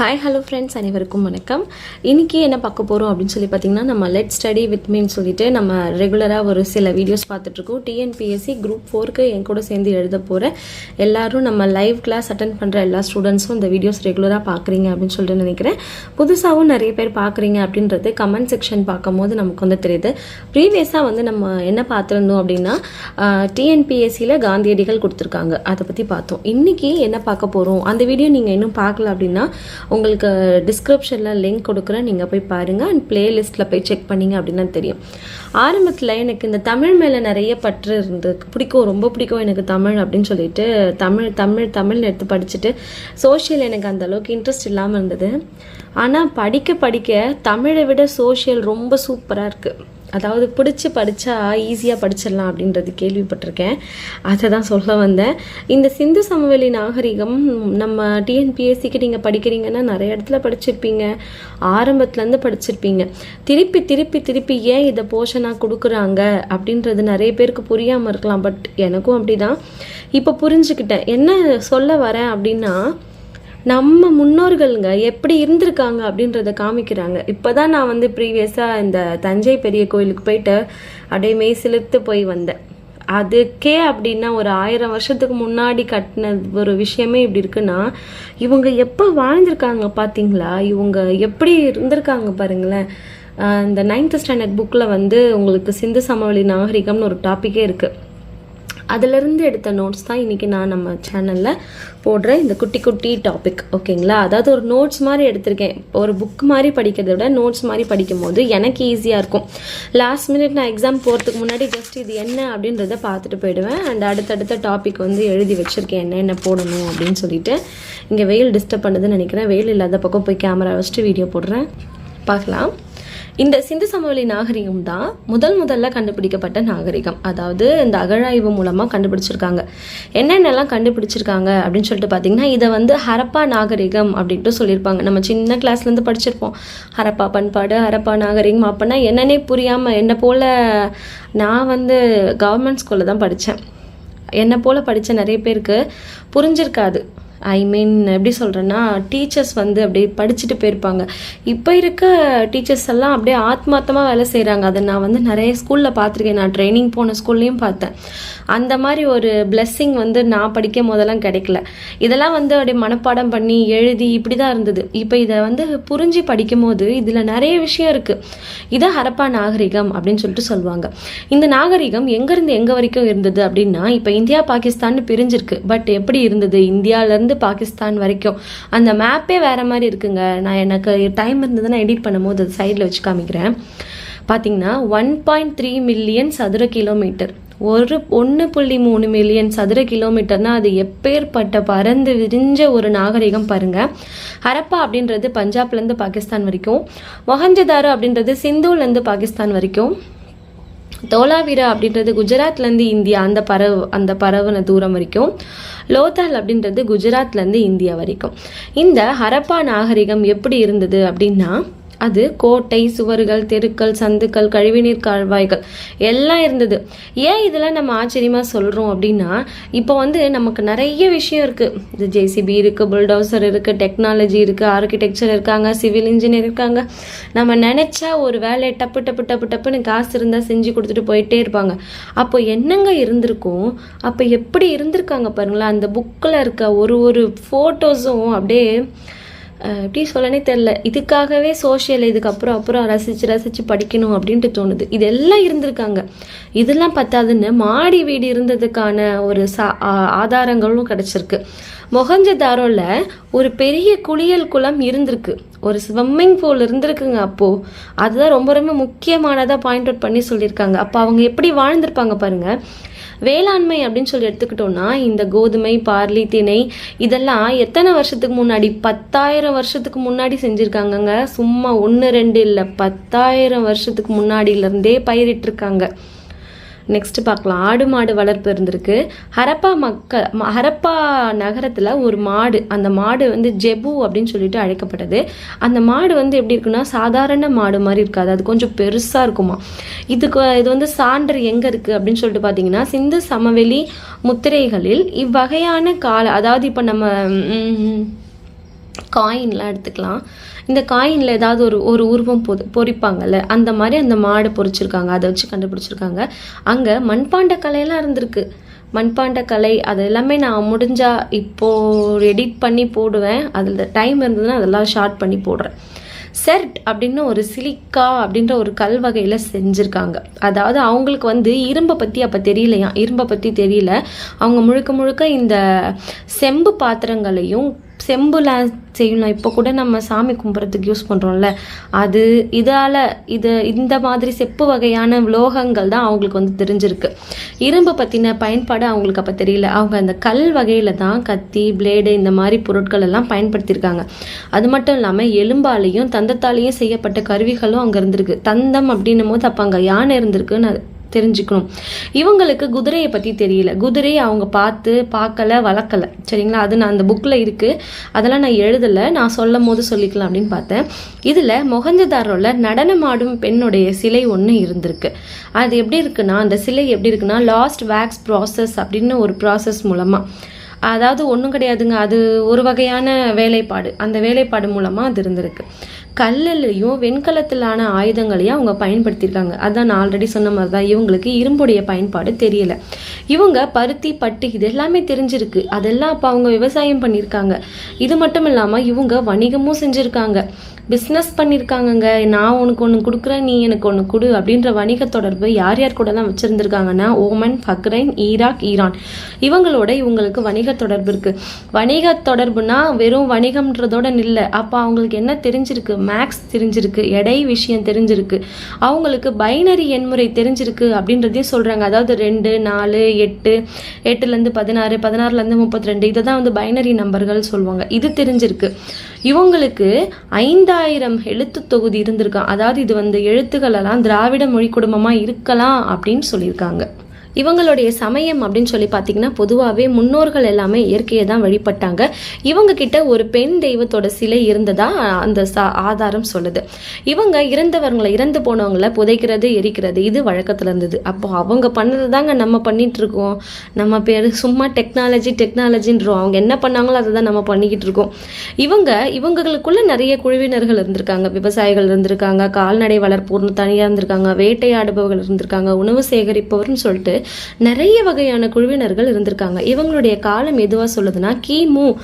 Hi hello friends அனைவருக்கும் வணக்கம். இன்னைக்கு என்ன பார்க்க போகிறோம் அப்படின்னு சொல்லி பார்த்தீங்கன்னா நம்ம லெட் ஸ்டடி வித் மீன்னு சொல்லிட்டு நம்ம ரெகுலராக ஒரு சில வீடியோஸ் பார்த்துட்ருக்கோம் டிஎன்பிஎஸ்சி குரூப் ஃபோருக்கு என் கூட சேர்ந்து எழுத போகிற எல்லாரும் நம்ம லைவ் கிளாஸ் அட்டன் பண்ணுற எல்லா ஸ்டூடெண்ட்ஸும் இந்த வீடியோஸ் ரெகுலராக பார்க்குறீங்க அப்படின்னு சொல்லிட்டு நினைக்கிறேன். புதுசாகவும் நிறைய பேர் பார்க்குறீங்க அப்படின்றது கமெண்ட் செக்ஷன் பார்க்கும்போது நமக்கு வந்து தெரியுது. ப்ரீவியஸாக வந்து நம்ம என்ன பார்த்துருந்தோம் அப்படின்னா டிஎன்பிஎஸ்சியில் காந்தியடிகள் கொடுத்துருக்காங்க. அதை பற்றி பார்த்தோம். இன்றைக்கி என்ன பார்க்க போகிறோம் அந்த வீடியோ நீங்கள் இன்னும் பார்க்கல அப்படின்னா உங்களுக்கு டிஸ்கிரிப்ஷனில் லிங்க் கொடுக்குறேன். நீங்கள் போய் பாருங்கள் அண்ட் பிளேலிஸ்ட்டில் போய் செக் பண்ணீங்க அப்படின்னா தெரியும். ஆரம்பத்தில் எனக்கு இந்த தமிழ் மேலே நிறைய பற்று இருந்து பிடிக்கும் ரொம்ப பிடிக்கும் எனக்கு தமிழ் அப்படின்னு சொல்லிட்டு தமிழ் தமிழ் தமிழ்னு எடுத்து படிச்சுட்டு சோஷியல் எனக்கு அந்த அளவுக்கு இன்ட்ரெஸ்ட் இல்லாமல் இருந்தது. ஆனால் படிக்க படிக்க தமிழை விட சோஷியல் ரொம்ப சூப்பராக இருக்குது அதாவது பிடிச்சி படித்தா ஈஸியாக படிச்சிடலாம் அப்படின்றது கேள்விப்பட்டிருக்கேன். அதை தான் சொல்ல வந்தேன். இந்த சிந்து சமவெளி நாகரிகம் நம்ம டிஎன்பிஎஸ்சிக்கு நீங்கள் படிக்கிறீங்கன்னா நிறைய இடத்துல படிச்சிருப்பீங்க. ஆரம்பத்துலேருந்து படிச்சிருப்பீங்க. திருப்பி திருப்பி திருப்பி ஏன் இதை போஷனாக கொடுக்குறாங்க அப்படின்றது நிறைய பேருக்கு புரியாமல் இருக்கலாம். பட் எனக்கும் அப்படிதான். இப்போ புரிஞ்சுக்கிட்டேன். என்ன சொல்ல வரேன் அப்படின்னா நம்ம முன்னோர்களுங்க எப்படி இருந்திருக்காங்க அப்படின்றத காமிக்கிறாங்க. இப்போதான் நான் வந்து ப்ரீவியஸாக இந்த தஞ்சை பெரிய கோயிலுக்கு போயிட்டு அப்படியே மெய் சிலிர்த்து போய் வந்தேன். அதுக்கே அப்படின்னா ஒரு ஆயிரம் வருஷத்துக்கு முன்னாடி கட்டின ஒரு விஷயமே இப்படி இருக்குன்னா இவங்க எப்போ வாழ்ந்திருக்காங்க பார்த்தீங்களா? இவங்க எப்படி இருந்திருக்காங்க பாருங்களேன். இந்த நைன்த் ஸ்டாண்டர்ட் புக்கில் வந்து உங்களுக்கு சிந்து சமவெளி நாகரிகம்னு ஒரு டாப்பிக்கே இருக்குது அதிலிருந்து எடுத்த நோட்ஸ் தான் இன்றைக்கி நான் நம்ம சேனலில் போடுற இந்த குட்டி குட்டி டாபிக் ஓகேங்களா அதாவது ஒரு நோட்ஸ் மாதிரி எடுத்திருக்கேன். ஒரு புக் மாதிரி படிக்கிறத விட நோட்ஸ் மாதிரி படிக்கும் போது எனக்கு ஈஸியாக இருக்கும். லாஸ்ட் மினிட் நான் எக்ஸாம் போகிறதுக்கு முன்னாடி ஜஸ்ட் இது என்ன அப்படின்றத பார்த்துட்டு போயிடுவேன். அண்ட் அடுத்தடுத்த டாபிக் வந்து எழுதி வச்சுருக்கேன். என்ன என்ன போடணும் அப்படின்னு சொல்லிட்டு இங்கே வெயில் டிஸ்டர்ப் பண்ணுதுன்னு நினைக்கிறேன். வெயில் இல்லாத பக்கம் போய் கேமரா வச்சுட்டு வீடியோ போடுறேன். பார்க்கலாம். இந்த சிந்து சமவெளி நாகரிகம் தான் முதல் முதல்ல கண்டுபிடிக்கப்பட்ட நாகரிகம். அதாவது இந்த அகழாய்வு மூலமாக கண்டுபிடிச்சிருக்காங்க. என்னென்னலாம் கண்டுபிடிச்சிருக்காங்க அப்படின்னு சொல்லிட்டு பார்த்தீங்கன்னா இதை வந்து ஹரப்பா நாகரிகம் அப்படின்ட்டு சொல்லியிருப்பாங்க. நம்ம சின்ன கிளாஸ்லேருந்து படிச்சிருப்போம். ஹரப்பா பண்பாடு ஹரப்பா நாகரிகம். அப்படின்னா என்னன்னே புரியாமல் என்னை போல் நான் வந்து கவர்மெண்ட் ஸ்கூலில் தான் படித்தேன் என்னை போல் படித்த நிறைய பேருக்கு புரிஞ்சிருக்காது. ஐ மீன் எப்படி சொல்கிறேன்னா டீச்சர்ஸ் வந்து அப்படியே படிச்சுட்டு போயிருப்பாங்க. இப்போ இருக்க டீச்சர்ஸ் எல்லாம் அப்படியே ஆத்மார்த்தமாக வேலை செய்கிறாங்க அதை நான் வந்து நிறைய ஸ்கூலில் பார்த்துருக்கேன். நான் ட்ரைனிங் போன ஸ்கூல்லையும் பார்த்தேன். அந்த மாதிரி ஒரு பிளெஸ்ஸிங் வந்து நான் படிக்கும் போதெல்லாம் கிடைக்கல. இதெல்லாம் வந்து அப்படியே மனப்பாடம் பண்ணி எழுதி இப்படி தான் இருந்தது. இப்போ இதை வந்து புரிஞ்சு படிக்கும் போது இதில் நிறைய விஷயம் இருக்குது இதை ஹரப்பா நாகரிகம் அப்படின்னு சொல்லிட்டு சொல்லுவாங்க. இந்த நாகரிகம் எங்கேருந்து எங்கே வரைக்கும் இருந்தது அப்படின்னா இப்போ இந்தியா பாகிஸ்தான் பிரிஞ்சிருக்கு. பட் எப்படி இருந்தது? இந்தியாவிலேருந்து பாகிஸ்தான் வரைக்கும். அந்த மேப்பே வேற மாதிரி இருக்குங்க. நான் எனக்கு டைம் இருந்ததுன்னா எடிட் பண்ணும்போது அது சைடில் வச்சு காமிக்கிறேன். பார்த்தீங்கன்னா ஒன் பாயிண்ட் த்ரீ மில்லியன் சதுர கிலோமீட்டர் ஒரு ஒன்று புள்ளி மூணு மில்லியன் சதுர கிலோமீட்டர்னா அது எப்பேற்பட்ட பறந்து விரிஞ்ச ஒரு நாகரிகம் பாருங்க. ஹரப்பா அப்படின்றது பஞ்சாப்லேருந்து பாகிஸ்தான் வரைக்கும். மொஹஞ்சதாரோ அப்படின்றது சிந்துலேருந்து பாகிஸ்தான் வரைக்கும். தோலாவிரா அப்படின்றது குஜராத்லேருந்து இந்தியா அந்த பறவு அந்த பரவுன தூரம் வரைக்கும். லோத்தால் அப்படின்றது குஜராத்லேருந்து இந்தியா வரைக்கும். இந்த ஹரப்பா நாகரிகம் எப்படி இருந்தது அப்படின்னா அது கோட்டை சுவர்கள் தெருக்கள் சந்துக்கள் கழிவுநீர் கால்வாய்கள் எல்லாம் இருந்தது. ஏன் இதெல்லாம் நம்ம ஆச்சரியமாக சொல்கிறோம் அப்படின்னா இப்போ வந்து நமக்கு நிறைய விஷயம் இருக்குது இது ஜேசிபி இருக்குது புல்டோசர் இருக்குது டெக்னாலஜி இருக்குது ஆர்கிடெக்சர் இருக்காங்க சிவில் இன்ஜினியர் இருக்காங்க. நம்ம நினச்சா ஒரு வேலையை டப்பு டப்பு டப்பு டப்புன்னு காசு இருந்தால் செஞ்சு கொடுத்துட்டு போயிட்டே இருப்பாங்க. அப்போ என்னங்க இருந்திருக்கும்? அப்போ எப்படி இருந்திருக்காங்க பாருங்களேன் அந்த புக்கில் இருக்க ஒரு ஒரு ஃபோட்டோஸும் அப்படியே எப்படி சொல்லனே தெரில இதுக்காகவே சோஷியல் இதுக்கப்புறம் அப்புறம் ரசித்து ரசித்து படிக்கணும் அப்படின்ட்டு தோணுது. இதெல்லாம் இருந்திருக்காங்க. இதெல்லாம் பத்தாதுன்னு மாடி வீடு இருந்ததுக்கான ஒரு சா ஆ- ஆதாரங்களும் கிடச்சிருக்கு. மொகஞ்சதாரோவில் ஒரு பெரிய குளியல் குளம் இருந்திருக்கு. ஒரு ஸ்விம்மிங் பூல் இருந்திருக்குங்க அப்போது அதுதான் ரொம்ப ரொம்ப முக்கியமானதாக பாயிண்ட் அவுட் பண்ணி சொல்லியிருக்காங்க. அப்போ அவங்க எப்படி வாழ்ந்திருப்பாங்க பாருங்கள் வேளாண்மை அப்படின்னு சொல்லி எடுத்துக்கிட்டோம்னா இந்த கோதுமை பார்லி திணை இதெல்லாம் எத்தனை வருஷத்துக்கு முன்னாடி? பத்தாயிரம் வருஷத்துக்கு முன்னாடி செஞ்சுருக்காங்கங்க. சும்மா ஒன்று ரெண்டு இல்லை. பத்தாயிரம் வருஷத்துக்கு முன்னாடியிலேருந்தே பயிரிட்டிருக்காங்க. நெக்ஸ்ட்டு பார்க்கலாம். ஆடு மாடு வளர்ப்பு இருந்திருக்கு. ஹரப்பா மக்க ஹரப்பா நகரத்தில் ஒரு மாடு அந்த மாடு வந்து ஜெபு அப்படின்னு சொல்லிட்டு அழைக்கப்பட்டது. அந்த மாடு வந்து எப்படி இருக்குன்னா சாதாரண மாடு மாதிரி இருக்காது. அது கொஞ்சம் பெருசாக இருக்குமா. இதுக்கு இது வந்து சான்று எங்கே இருக்குது அப்படின்னு சொல்லிட்டு பார்த்தீங்கன்னா சிந்து சமவெளி முத்திரைகளில் இவ்வகையான கால அதாவது இப்போ நம்ம காயின்லாம் எடுத்துக்கலாம். இந்த காயினில் ஏதாவது ஒரு ஒரு உருவம் பொ பொறிப்பாங்கல்ல அந்த மாதிரி அந்த மாடு பொறிச்சிருக்காங்க அதை வச்சு கண்டுபிடிச்சிருக்காங்க. அங்கே மண்பாண்ட கலையெல்லாம் இருந்திருக்கு. மண்பாண்ட கலை அது எல்லாமே நான் முடிஞ்சால் இப்போது எடிட் பண்ணி போடுவேன். அதில் டைம் இருந்ததுன்னா அதெல்லாம் ஷார்ட் பண்ணி போடுறேன். செர்ட் அப்படின்னு ஒரு சிலிக்கா அப்படின்ற ஒரு கல் வகையில் செஞ்சுருக்காங்க. அதாவது அவங்களுக்கு வந்து இரும்பை பற்றி அப்போ தெரியலையா? இரும்பை பற்றி தெரியல. அவங்க முழுக்க முழுக்க இந்த செம்பு பாத்திரங்களையும் செம்புல செய்யணும். இப்போ கூட நம்ம சாமி கும்பிட்றதுக்கு யூஸ் பண்ணுறோம்ல அது இதால் இது இந்த மாதிரி செப்பு வகையான உலோகங்கள் தான் அவங்களுக்கு வந்து தெரிஞ்சிருக்கு. இரும்பு பற்றின பயன்பாடு அவங்களுக்கு அப்போ தெரியல. அவங்க அந்த கல் வகையில் தான் கத்தி பிளேடு இந்த மாதிரி பொருட்கள் எல்லாம் பயன்படுத்தியிருக்காங்க அது மட்டும் இல்லாமல் எலும்பாலையும் தந்தத்தாலையும் செய்யப்பட்ட கருவிகளும் அங்கே இருந்திருக்கு. தந்தம் அப்படின்னும் போது அப்போ அங்கே யானை இருந்திருக்குன்னு தெரிஞ்சுக்கணும். இவங்களுக்கு குதிரையை பற்றி தெரியல. குதிரையை அவங்க பார்த்து பார்க்கல வளர்க்கல. சரிங்களா? அது நான் அந்த புக்கில் இருக்குது அதெல்லாம் நான் எழுதலை. நான் சொல்லும் போது சொல்லிக்கலாம் அப்படின்னு பார்த்தேன். இதில் மொகஞ்சதாரோல நடனமாடும் பெண்ணுடைய சிலை ஒன்று இருந்திருக்கு. அது எப்படி இருக்குன்னா அந்த சிலை எப்படி இருக்குன்னா லாஸ்ட் வேக்ஸ் ப்ராசஸ் அப்படின்னு ஒரு ப்ராசஸ் மூலமாக அதாவது ஒன்றும் கிடையாதுங்க. அது ஒரு வகையான வேலைப்பாடு. அந்த வேலைப்பாடு மூலமாக அது இருந்திருக்கு. கல்லுலையும் வெண்கலத்திலான ஆயுதங்களையும் அவங்க பயன்படுத்தியிருக்காங்க. அதான் நான் ஆல்ரெடி சொன்ன மாதிரி தான் இவங்களுக்கு இரும்புடைய பயன்பாடு தெரியல. இவங்க பருத்தி பட்டு இது எல்லாமே தெரிஞ்சிருக்கு. அதெல்லாம் அப்போ அவங்க விவசாயம் பண்ணியிருக்காங்க. இது மட்டும் இல்லாமல் இவங்க வணிகமும் செஞ்சுருக்காங்க. பிஸ்னஸ் பண்ணியிருக்காங்கங்க. நான் உனக்கு ஒன்று கொடுக்குறேன் நீ எனக்கு ஒன்று கொடு அப்படின்ற வணிக தொடர்பு யார் யார் கூடலாம் வச்சுருந்துருக்காங்கன்னா ஓமன் பக்ரைன் ஈராக் ஈரான். இவங்களோட இவங்களுக்கு வணிக தொடர்பு இருக்குது வணிக தொடர்புனா வெறும் வணிகம்ன்றதோட இல்லை அப்போ அவங்களுக்கு என்ன தெரிஞ்சிருக்கு? மேக்ஸ் தெரிஞ்சிருக்கு எடை விஷயம் தெரிஞ்சிருக்கு. அவங்களுக்கு பைனரி எண்முறை தெரிஞ்சிருக்கு அப்படின்றதையும் சொல்கிறாங்க அதாவது ரெண்டு நாலு எட்டு எட்டுலேருந்து பதினாறு பதினாறுலேருந்து முப்பத்தி ரெண்டு இதை தான் வந்து பைனரி நம்பர்கள் சொல்லுவாங்க. இது தெரிஞ்சிருக்கு. இவங்களுக்கு ஐந்தாயிரம் எழுத்து தொகுதி இருந்திருக்கான் அதாவது இது வந்து எழுத்துக்களெல்லாம் திராவிட மொழி குடும்பமாக இருக்கலாம் அப்படின்னு சொல்லியிருக்காங்க. இவங்களுடைய சமயம் அப்படின்னு சொல்லி பார்த்தீங்கன்னா பொதுவாகவே முன்னோர்கள் எல்லாமே இயற்கையை தான் வழிபட்டாங்க. இவங்க கிட்ட ஒரு பெண் தெய்வத்தோட சிலை இருந்ததா அந்த சா ஆதாரம் சொல்லுது. இவங்க இறந்தவர்களை இறந்து போனவங்களை புதைக்கிறது எரிக்கிறது இது வழக்கத்தில் இருந்தது. அப்போ அவங்க பண்ணது தாங்க நம்ம பண்ணிட்டு இருக்கோம் நம்ம பேர் சும்மா டெக்னாலஜி டெக்னாலஜின்றோம் அவங்க என்ன பண்ணாங்களோ அதை தான் நம்ம பண்ணிக்கிட்டு இருக்கோம் இவங்க இவங்களுக்குள்ள நிறைய குழுவினர்கள் இருந்திருக்காங்க. விவசாயிகள் இருந்திருக்காங்க. கால்நடை வளர்ப்போர்னு தனியாக இருந்திருக்காங்க. வேட்டையாடுபவர்கள் இருந்திருக்காங்க. உணவு சேகரிப்பவர்னு சொல்லிட்டு நிறைய வகையான குழுவினர்கள் இருந்திருக்காங்க. இவங்களுடைய காலம் எதுவாக சொல்லுதுன்னா கிமு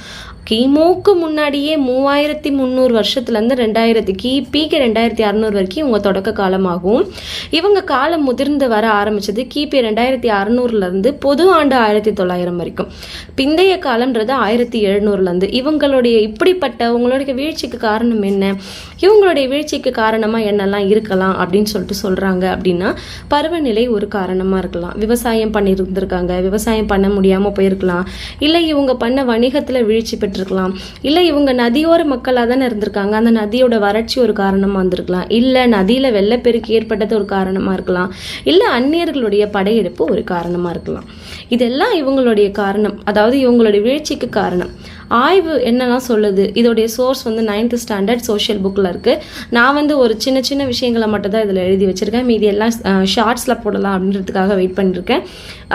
கிமுக்கு முன்னாடியே மூவாயிரத்தி முந்நூறு வருஷத்துலேருந்து ரெண்டாயிரத்தி கிபிக்கு ரெண்டாயிரத்தி அறநூறு வரைக்கும் இவங்க தொடக்க காலமாகும். இவங்க காலம் முதிர்ந்து வர ஆரம்பிச்சது கிபி ரெண்டாயிரத்தி அறநூறுலேருந்து பொது ஆண்டு ஆயிரத்தி தொள்ளாயிரம் வரைக்கும். பிந்தைய காலம்ன்றது ஆயிரத்தி எழுநூறுலேருந்து. இவங்களுடைய இப்படிப்பட்ட உங்களுடைய வீழ்ச்சிக்கு காரணம் என்ன? இவங்களுடைய வீழ்ச்சிக்கு காரணமாக என்னெல்லாம் இருக்கலாம் அப்படின்னு சொல்லிட்டு சொல்கிறாங்க அப்படின்னா பருவநிலை ஒரு காரணமாக இருக்கலாம். விவசாயம் பண்ணியிருந்திருக்காங்க விவசாயம் பண்ண முடியாமல் போயிருக்கலாம். இல்லை இவங்க பண்ண வணிகத்தில் வீழ்ச்சி பெற்றிருக்கலாம் இல்லை இவங்க நதியோர மக்களாக தானே இருந்திருக்காங்க. அந்த நதியோட வறட்சி ஒரு காரணமாக இருந்திருக்கலாம். இல்லை நதியில் வெள்ளப்பெருக்கு ஏற்பட்டது ஒரு காரணமாக இருக்கலாம். இல்லை அந்நியர்களுடைய படையெடுப்பு ஒரு காரணமாக இருக்கலாம். இதெல்லாம் இவங்களுடைய காரணம். அதாவது இவங்களுடைய வீழ்ச்சிக்கு காரணம். ஆய்வு என்னெல்லாம் சொல்லுது? இதோடைய சோர்ஸ் வந்து நைன்த் ஸ்டாண்டர்ட் சோஷியல் புக்கில் இருக்குது நான் வந்து ஒரு சின்ன சின்ன விஷயங்களை மட்டும் தான் இதில் எழுதி வச்சுருக்கேன். மீதி எல்லாம் ஷார்ட்ஸில் போடலாம் அப்படின்றதுக்காக வெயிட் பண்ணியிருக்கேன்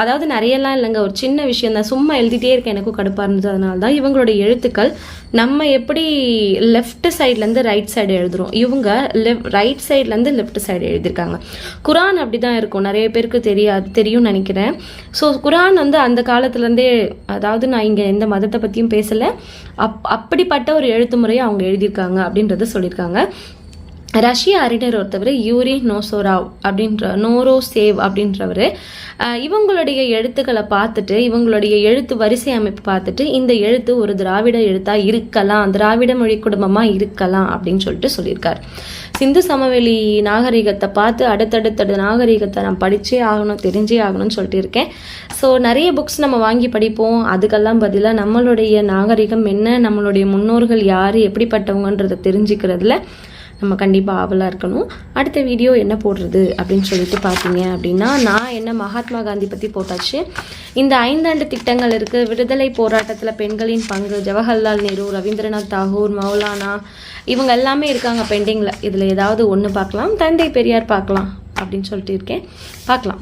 அதாவது நிறையெல்லாம் இல்லைங்க. ஒரு சின்ன விஷயம் தான். சும்மா எழுதிட்டே இருக்கேன். எனக்கும் கடுப்பாக இருந்தது அதனால தான் இவங்களுடைய எழுத்துக்கள் நம்ம எப்படி லெஃப்ட் சைட்லேருந்து ரைட் சைடு எழுதுறோம்? இவங்க லெஃப்ட் ரைட் சைட்லேருந்து லெஃப்ட் சைடு எழுதியிருக்காங்க. குரான் அப்படி தான் இருக்கும். நிறைய பேருக்கு தெரியாது தெரியும்னு நினைக்கிறேன். ஸோ குரான் வந்து அந்த காலத்துலேருந்தே அதாவது நான் இங்கே எந்த மதத்தை பற்றியும் பேசலை. அப் அப்படிப்பட்ட ஒரு எழுத்து முறையை அவங்க எழுதியிருக்காங்க அப்படின்றத சொல்லியிருக்காங்க. ரஷ்ய அறிஞர் ஒருத்தவர் யூரி நோசோராவ் அப்படின்ற நோரோசேவ் அப்படின்றவர். இவங்களுடைய எழுத்துக்களை பார்த்துட்டு இவங்களுடைய எழுத்து வரிசை அமைப்பு பார்த்துட்டு இந்த எழுத்து ஒரு திராவிட எழுத்தாக இருக்கலாம் திராவிட மொழி குடும்பமாக இருக்கலாம் அப்படின்னு சொல்லிட்டு சொல்லியிருக்கார். சிந்து சமவெளி நாகரிகத்தை பார்த்து அடுத்தடுத்தடு நாகரிகத்தை நான் படித்தே ஆகணும் தெரிஞ்சே ஆகணும்னு சொல்லிட்டு இருக்கேன். ஸோ நிறைய புக்ஸ் நம்ம வாங்கி படிப்போம். அதுக்கெல்லாம் பதிலாக நம்மளுடைய நாகரிகம் என்ன நம்மளுடைய முன்னோர்கள் யார் எப்படிப்பட்டவங்கன்றதை தெரிஞ்சுக்கிறதுல நம்ம கண்டிப்பாக ஆவலாக இருக்கணும். அடுத்த வீடியோ என்ன போடுறது அப்படின்னு சொல்லிட்டு பார்த்தீங்க அப்படின்னா நான் என்ன மகாத்மா காந்தி பற்றி போட்டாச்சு. இந்த ஐந்தாண்டு திட்டங்கள் இருக்குது விடுதலை போராட்டத்தில் பெண்களின் பங்கு ஜவஹர்லால் நேரு ரவீந்திரநாத் தாகூர் மௌலானா இவங்க எல்லாமே இருக்காங்க பெண்டிங்கில் இதில் ஏதாவது ஒன்று பார்க்கலாம். தந்தை பெரியார் பார்க்கலாம் அப்படின்னு சொல்லிட்டு இருக்கேன். பார்க்கலாம்.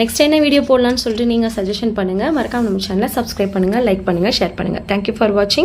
நெக்ஸ்ட் என்ன வீடியோ போடலான்னு சொல்லிட்டு நீங்கள் சஜஷன் பண்ணுங்கள் மறக்காம நம்ம சேனலை சப்ஸ்கிரைப் பண்ணுங்கள் லைக் பண்ணுங்கள் ஷேர் பண்ணுங்கள் தேங்க்யூ ஃபார் வாட்சிங்